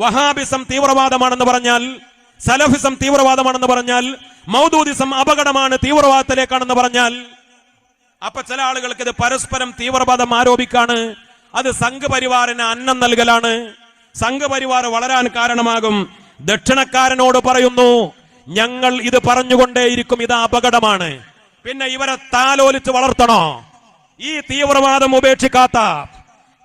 വഹാബിസം തീവ്രവാദമാണെന്ന് പറഞ്ഞാൽ സലഫിസം തീവ്രവാദമാണെന്ന് പറഞ്ഞാൽ മൗദൂദിസം അപകടമാണ് തീവ്രവാദത്തിലേക്കാണെന്ന് പറഞ്ഞാൽ അപ്പൊ ചില ആളുകൾക്ക് ഇത് പരസ്പരം തീവ്രവാദം ആരോപിക്കാണ്. അത് സംഘപരിവാറിന് അന്നം നൽകലാണ്. സംഘപരിവാർ വളരാൻ കാരണമാകും. ദക്ഷിണക്കാരനോട് പറയുന്നു ഞങ്ങൾ ഇത് പറഞ്ഞുകൊണ്ടേയിരിക്കും ഇത് അപകടമാണ്. പിന്നെ ഇവരെ താലോലിച്ച് വളർത്തണോ? ഈ തീവ്രവാദം ഉപേക്ഷിക്കാത്ത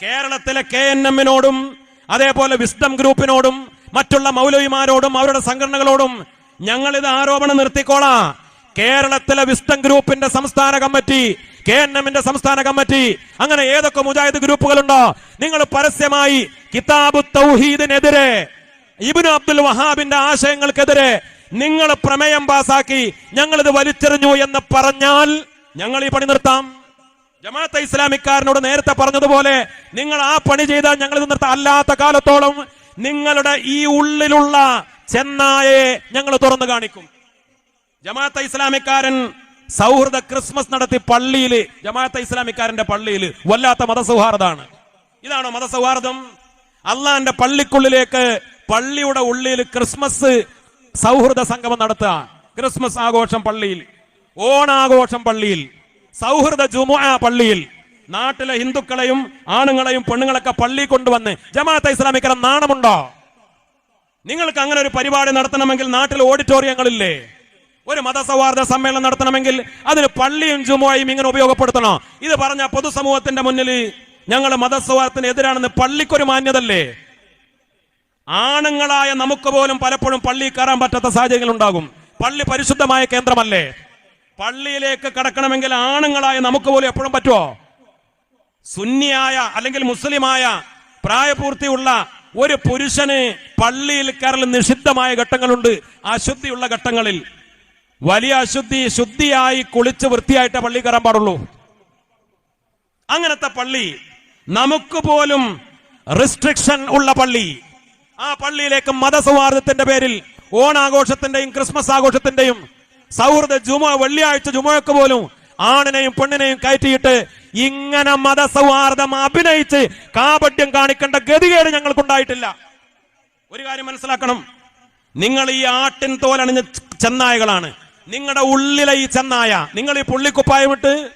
കേരളത്തിലെ കെ എൻ എമ്മിനോടും അതേപോലെ വിസ്ഡം ഗ്രൂപ്പിനോടും മറ്റുള്ള മൗലവിമാരോടും അവരുടെ സംഘടനകളോടും ഞങ്ങൾ ഇത് ആരോപണം നിർത്തിക്കോളാ. കേരളത്തിലെ വിസ്ഡം ഗ്രൂപ്പിന്റെ സംസ്ഥാന കമ്മിറ്റി കെ എൻ എമ്മിന്റെ സംസ്ഥാന കമ്മിറ്റി അങ്ങനെ ഏതൊക്കെ മുജാഹിദ് ഗ്രൂപ്പുകളുണ്ടോ നിങ്ങൾ പരസ്യമായി കിതാബു തൗഹീദിനെതിരെ ഇബ്നു അബ്ദുൽ വഹാബിന്റെ ആശയങ്ങൾക്കെതിരെ നിങ്ങൾ പ്രമേയം പാസാക്കി ഞങ്ങളിത് വലിച്ചെറിഞ്ഞു എന്ന് പറഞ്ഞാൽ ഞങ്ങൾ ഈ പണി നിർത്താം. ജമാഅത്തെ ഇസ്ലാമിക്കാരനോട് നേരത്തെ പറഞ്ഞതുപോലെ നിങ്ങൾ ആ പണി ചെയ്താൽ ഞങ്ങൾ ഇത് നിർത്താം അല്ലാത്ത കാലത്തോളം നിങ്ങളുടെ ഈ ഉള്ളിലുള്ള ചെന്നായെ ഞങ്ങൾ തുറന്നു കാണിക്കും. ജമാഅത്തെ ഇസ്ലാമിക്കാരൻ സൗഹൃദ ക്രിസ്മസ് നടത്തി പള്ളിയിൽ ജമാഅത്തെ ഇസ്ലാമിക്കാരന്റെ പള്ളിയിൽ വല്ലാത്ത മതസൗഹാർദ്ദമാണ്. ഇതാണോ മതസൗഹാർദ്ദം? അള്ളാന്റെ പള്ളിക്കുള്ളിലേക്ക് പള്ളിയുടെ ഉള്ളിൽ ക്രിസ്മസ് സൗഹൃദ സംഗമം നടത്തുക. ക്രിസ്മസ് ആഘോഷം പള്ളിയിൽ ഓണാഘോഷം പള്ളിയിൽ. സൗഹൃദ ജുമുഅ പള്ളിയിൽ നാട്ടിലെ ഹിന്ദുക്കളെയും ആണുങ്ങളെയും പെണ്ണുങ്ങളൊക്കെ പള്ളി കൊണ്ടുവന്ന് ജമാഅത്തെ ഇസ്ലാമിക്കരം നാണമുണ്ടോ? നിങ്ങൾക്ക് അങ്ങനെ ഒരു പരിപാടി നടത്തണമെങ്കിൽ നാട്ടിൽ ഓഡിറ്റോറിയങ്ങളില്ലേ? ഒരു മതസൗഹാർദ്ദ സമ്മേളനം നടത്തണമെങ്കിൽ അതിന് പള്ളിയും ജുമുഅയും ഇങ്ങനെ ഉപയോഗപ്പെടുത്തണോ? ഇത് പറഞ്ഞ പൊതുസമൂഹത്തിന്റെ മുന്നിൽ ഞങ്ങൾ മതസൗഹാർദ്ദത്തിന് എതിരാണെന്ന് പള്ളിക്കൊരു മാന്യതല്ലേ? ആണുങ്ങളായ നമുക്ക് പോലും പലപ്പോഴും പള്ളി കയറാൻ പറ്റാത്ത സാഹചര്യങ്ങൾ ഉണ്ടാകും പള്ളി പരിശുദ്ധമായ കേന്ദ്രമല്ലേ? പള്ളിയിലേക്ക് കടക്കണമെങ്കിൽ ആണുങ്ങളായ നമുക്ക് പോലും എപ്പോഴും പറ്റുമോ സുന്നിയായ അല്ലെങ്കിൽ മുസ്ലിമായ പ്രായപൂർത്തിയുള്ള ഒരു പുരുഷന് പള്ളിയിൽ കയറൽ നിഷിദ്ധമായ ഘട്ടങ്ങളുണ്ട്. അശുദ്ധിയുള്ള ഘട്ടങ്ങളിൽ. വലിയ അശുദ്ധി ശുദ്ധിയായി കുളിച്ച് വൃത്തിയായിട്ട് പള്ളി കയറാൻ പാടുള്ളൂ. അങ്ങനത്തെ പള്ളി നമുക്ക് പോലും റിസ്ട്രിക്ഷൻ ഉള്ള പള്ളി. ആ പള്ളിയിലേക്ക് മതസൗഹാർദ്ദത്തിന്റെ പേരിൽ ഓണാഘോഷത്തിന്റെയും ക്രിസ്മസ് ആഘോഷത്തിന്റെയും സൗഹൃദ ജുമ വെള്ളിയാഴ്ച ജുമയൊക്കെ പോലും ആണിനെയും പെണ്ണിനെയും കയറ്റിയിട്ട് ഇങ്ങനെ മതസൗഹാർദ്ദം അഭിനയിച്ച് കാപട്യം കാണിക്കേണ്ട ഗതികേട് ഞങ്ങൾക്കുണ്ടായിട്ടില്ല. ഒരു കാര്യം മനസ്സിലാക്കണം. നിങ്ങൾ ഈ ആട്ടിൻ തോലണിഞ്ഞ ചെന്നായകളാണ്. നിങ്ങളുടെ ഉള്ളിലെ ഈ ചെന്നായ നിങ്ങൾ ഈ പുള്ളിക്കുപ്പായമിട്ട്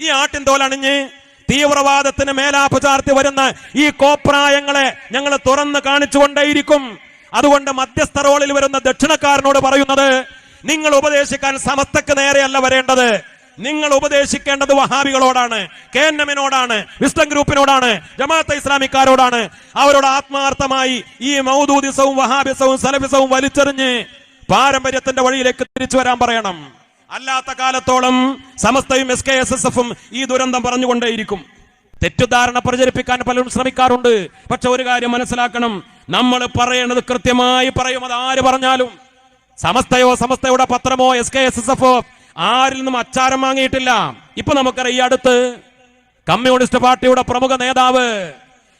ഈ ആട്ടിൻ തോലണിഞ്ഞ് തീവ്രവാദത്തിന് മേലാപ്പ് ചാർത്തി വരുന്ന ഈ കോപ്രായങ്ങളെ ഞങ്ങൾ തുറന്ന് കാണിച്ചുകൊണ്ടേയിരിക്കും. അതുകൊണ്ട് മധ്യസ്ഥ റോളിൽ വരുന്ന ദക്ഷിണക്കാരനോട് പറയുന്നത് നിങ്ങൾ ഉപദേശിക്കാൻ സമത്തക്ക് നേരെയല്ല വരേണ്ടത്. നിങ്ങൾ ഉപദേശിക്കേണ്ടത് വഹാബികളോടാണ് കെ എൻ എമ്മിനോടാണ് വിസ്റ്റം ഗ്രൂപ്പിനോടാണ് ജമാഅത്തെ ഇസ്ലാമിക്കാരോടാണ്. അവരോട് ആത്മാർത്ഥമായി ഈ മൗദൂദിസവും വഹാബിസവും സലഫിസവും വലിച്ചെറിഞ്ഞ് പാരമ്പര്യത്തിന്റെ വഴിയിലേക്ക് തിരിച്ചു വരാൻ പറയണം. അല്ലാത്ത കാലത്തോളം സമസ്തയും എസ് കെ എസ് എസ് എഫും ഈ ദുരന്തം പറഞ്ഞുകൊണ്ടേയിരിക്കും. തെറ്റിദ്ധാരണ പ്രചരിപ്പിക്കാൻ പലരും ശ്രമിക്കാറുണ്ട്. പക്ഷെ ഒരു കാര്യം മനസ്സിലാക്കണം. നമ്മൾ പറയേണ്ടത് കൃത്യമായി പറയും. അത് ആര് പറഞ്ഞാലും. സമസ്തയോ സമസ്തയുടെ പത്രമോ S K S S F ആരിൽ നിന്നും അച്ചാരം വാങ്ങിയിട്ടില്ല. ഇപ്പൊ നമുക്കറിയാം ഈ അടുത്ത് കമ്മ്യൂണിസ്റ്റ് പാർട്ടിയുടെ പ്രമുഖ നേതാവ്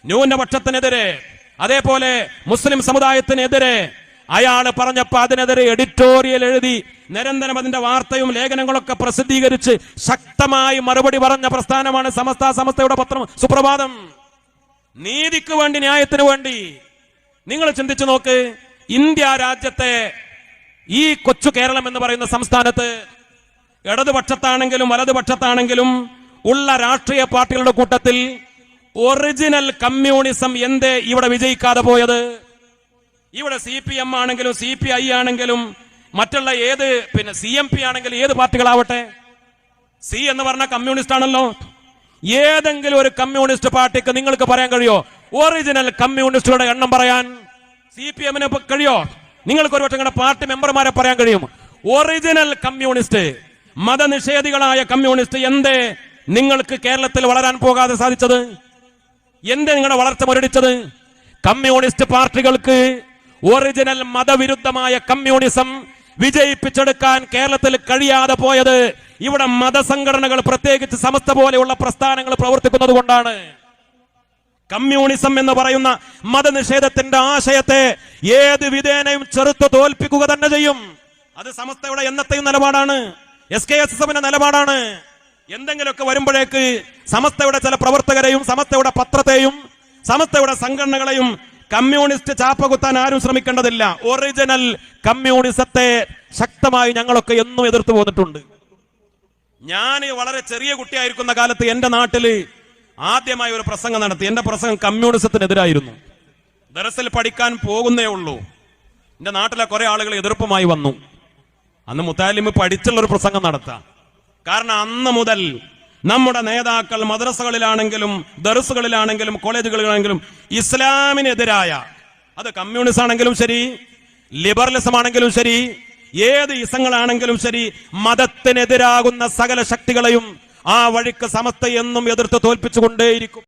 ന്യൂനപക്ഷത്തിനെതിരെ അതേപോലെ മുസ്ലിം സമുദായത്തിനെതിരെ അയാൾ പറഞ്ഞപ്പോ അതിനെതിരെ എഡിറ്റോറിയൽ എഴുതി നിരന്തരം അതിന്റെ വാർത്തയും ലേഖനങ്ങളൊക്കെ പ്രസിദ്ധീകരിച്ച് ശക്തമായി മറുപടി പറഞ്ഞ പ്രസ്ഥാനമാണ് സമസ്ത സമസ്തയുടെ പത്രം. സുപ്രഭാതം. നീതിക്ക് വേണ്ടി ന്യായത്തിന് വേണ്ടി നിങ്ങൾ ചിന്തിച്ചു നോക്ക്. ഇന്ത്യ രാജ്യത്തെ ഈ കൊച്ചു കേരളം എന്ന് പറയുന്ന സംസ്ഥാനത്ത് ഇടതുപക്ഷത്താണെങ്കിലും വലതുപക്ഷത്താണെങ്കിലും ഉള്ള രാഷ്ട്രീയ പാർട്ടികളുടെ കൂട്ടത്തിൽ ഒറിജിനൽ കമ്മ്യൂണിസം എന്തേ ഇവിടെ വിജയിക്കാതെ പോയത്? ഇവിടെ സി പി എം ആണെങ്കിലും സി പി ഐ ആണെങ്കിലും മറ്റുള്ള ഏത് പിന്നെ സി എം പി ആണെങ്കിലും ഏത് പാർട്ടികളാവട്ടെ? സി എന്ന് പറഞ്ഞ കമ്മ്യൂണിസ്റ്റ് ആണല്ലോ. ഏതെങ്കിലും ഒരു കമ്മ്യൂണിസ്റ്റ് പാർട്ടിക്ക് നിങ്ങൾക്ക് പറയാൻ കഴിയോ? ഒറിജിനൽ കമ്മ്യൂണിസ്റ്റുകളുടെ എണ്ണം പറയാൻ സി പി എമ്മിന് കഴിയോ? നിങ്ങൾക്ക് ഒരു പക്ഷേ നിങ്ങളുടെ പാർട്ടി മെമ്പർമാരെ പറയാൻ കഴിയും. ഒറിജിനൽ കമ്മ്യൂണിസ്റ്റ് മതനിഷേധികളായ കമ്മ്യൂണിസ്റ്റ് എന്തേ നിങ്ങൾക്ക് കേരളത്തിൽ വളരാൻ പോകാതെ സാധിച്ചത്? എന്തേ നിങ്ങളുടെ വളർച്ച മുരടിച്ചത്? കമ്മ്യൂണിസ്റ്റ് പാർട്ടികൾക്ക് ഒറിജിനൽ മതവിരുദ്ധമായ കമ്മ്യൂണിസം വിജയിപ്പിച്ചെടുക്കാൻ കേരളത്തിൽ കഴിയാതെ പോയത് ഇവിടെ മതസംഘടനകൾ പ്രത്യേകിച്ച് സമസ്ത പോലെയുള്ള പ്രസ്ഥാനങ്ങൾ പ്രവർത്തിക്കുന്നത് കൊണ്ടാണ് കമ്മ്യൂണിസം എന്ന് പറയുന്ന മതനിഷേധത്തിന്റെ ആശയത്തെ ഏത് വിധേനയും ചെറുത്ത് തോൽപ്പിക്കുക തന്നെ ചെയ്യും. അത് സമസ്തയുടെ എന്നത്തെയും നിലപാടാണ്. എസ് കെ എസ് എസ് എഫിന്റെ നിലപാടാണ്. എന്തെങ്കിലുമൊക്കെ വരുമ്പോഴേക്ക് സമസ്തയുടെ ചില പ്രവർത്തകരെയും സമസ്തയുടെ പത്രത്തെയും സമസ്തയുടെ സംഘടനകളെയും കമ്മ്യൂണിസ്റ്റ് ചാപ്പകുത്താൻ ആരും ശ്രമിക്കേണ്ടതില്ല. ഒറിജിനൽ കമ്മ്യൂണിസത്തെ ശക്തമായി ഞങ്ങളൊക്കെ എന്നും എതിർത്ത് പോന്നിട്ടുണ്ട്. ഞാൻ വളരെ ചെറിയ കുട്ടിയായിരിക്കുന്ന കാലത്ത് എന്റെ നാട്ടിൽ ആദ്യമായി ഒരു പ്രസംഗം നടത്തി. എന്റെ പ്രസംഗം കമ്മ്യൂണിസത്തിനെതിരായിരുന്നു. ദറസിൽ പഠിക്കാൻ പോകുന്നേ ഉള്ളൂ. എന്റെ നാട്ടിലെ കുറെ ആളുകൾ എതിർപ്പുമായി വന്നു. അന്ന് മുത്താലിമ് പഠിച്ചുള്ള ഒരു പ്രസംഗം നടത്താം. കാരണം അന്ന് മുതൽ നമ്മുടെ നേതാക്കൾ മദ്രസകളിലാണെങ്കിലും ദർസുകളിലാണെങ്കിലും കോളേജുകളിലാണെങ്കിലും ഇസ്ലാമിനെതിരായ അത് കമ്മ്യൂണിസ്റ്റ് ആണെങ്കിലും ശരി ലിബറലിസം ആണെങ്കിലും ശരി ഏത് ഇസങ്ങളാണെങ്കിലും ശരി മതത്തിനെതിരാകുന്ന സകല ശക്തികളെയും ആ വഴിക്ക് സമസ്ത എന്നും എതിർത്ത് തോൽപ്പിച്ചുകൊണ്ടേയിരിക്കും.